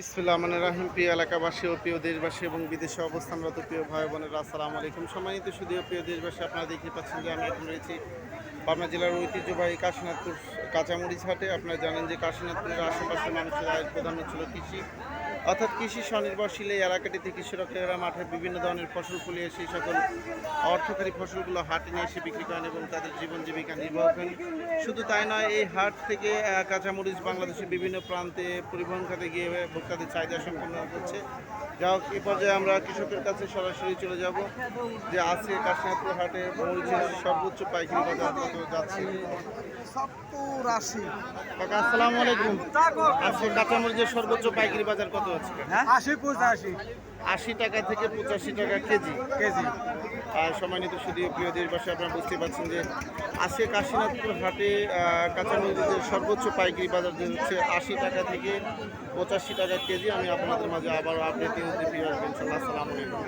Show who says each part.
Speaker 1: বিসমিল্লাহ রাহিম, প্রিয় এলাকাবাসী ও প্রিয় দেশবাসী এবং বিদেশে অবস্থানরত প্রিয় ভাই বোনেরা, আসসালামু আলাইকুম। সম্মানিত শুধু প্রিয় দেশবাসী, আপনারা দেখতে পাচ্ছেন যে আমি এখন রয়েছি পাবনা জেলার ঐতিহ্যবাহী কাশীনাথপুর কাঁচামরিচ হাটে আপনারা জানেন যে কাশীনাথপুরের আশেপাশে মানুষের আয়ের প্রধান ছিল কৃষি। অর্থাৎ কৃষি স্বনির্ভরশীল এই এলাকাটিতে কৃষকেরা মাঠে বিভিন্ন ধরনের ফসল ফুলিয়ে সেই সকল অর্থকারী ফসলগুলো হাটে নিয়ে এসে বিক্রি করেন এবং তাদের জীবন জীবিকা নির্বাহ করেন। শুধু তাই নয় এই হাট থেকে কাঁচামরিচ বাংলাদেশের বিভিন্ন প্রান্তে পরিবহন খাতে গিয়ে ভোক্তাদের চাহিদা সম্পন্ন করছে যা হোক এই পর্যায়ে আমরা কৃষকের কাছে সরাসরি চলে যাব যে আজকে কাশীনাথপুর হাটে মরিচের সর্বোচ্চ পাইকারি বাজার কত যাচ্ছে? আসসালামু আলাইকুম। আজকে কাঁচামরিচের সর্বোচ্চ পাইকারি বাজার কত হচ্ছে
Speaker 2: আশি পঁচাশি।
Speaker 1: আশি টাকা থেকে পঁচাশি টাকা কেজি।
Speaker 2: কেজি।
Speaker 1: আর সম্মানিত শুধু প্রিয় দেশবাসী আপনারা বুঝতে পারছেন যে আজকে কাশীনাথপুর হাটে কাঁচামরিচের সর্বোচ্চ পাইকারি বাজার যে হচ্ছে আশি টাকা থেকে পঁচাশি টাকা কেজি। আমি আপনাদের মাঝে আবারও আপডেট দিতে ফিরে আসবেন ইনশাল্লাহ আসসালামু আলাইকুম।